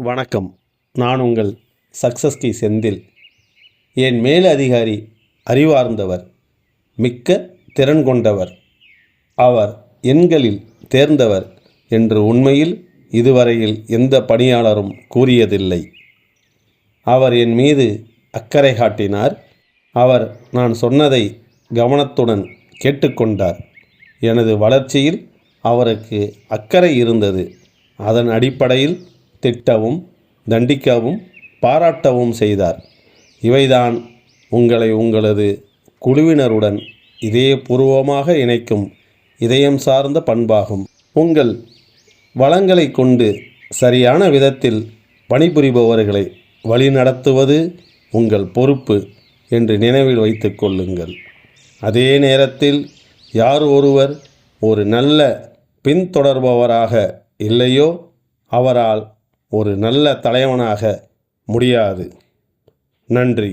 வணக்கம். நான் உங்கள் சக்சஸ் டி செந்தில். என் மேல் அதிகாரி அறிவார்ந்தவர் மிக்க திறன் கொண்டவர் அவர் எண்களில் தேர்ந்தவர் என்று உண்மையில் இதுவரையில் எந்த பணியாளரும் கூறியதில்லை. அவர் என் மீது அக்கறை காட்டினார். அவர் நான் சொன்னதை கவனத்துடன் கேட்டுக்கொண்டார். எனது வளர்ச்சியில் அவருக்கு அக்கறை இருந்தது. அதன் அடிப்படையில் திட்டவும் தண்டிக்கவும் பாராட்டவும் செய்தார். இவைதான் உங்களை உங்களது குழுவினருடன் இதயபூர்வமாக இணைக்கும் இதயம் சார்ந்த பண்பாகும். உங்கள் வளங்களை கொண்டு சரியான விதத்தில் பணிபுரிபவர்களை வழிநடத்துவது உங்கள் பொறுப்பு என்று நினைவில் வைத்து கொள்ளுங்கள். அதே நேரத்தில் யார் ஒருவர் ஒரு நல்ல பின்தொடர்பவராக இல்லையோ அவரால் ஒரு நல்ல தலைவனாக முடியாது. நன்றி.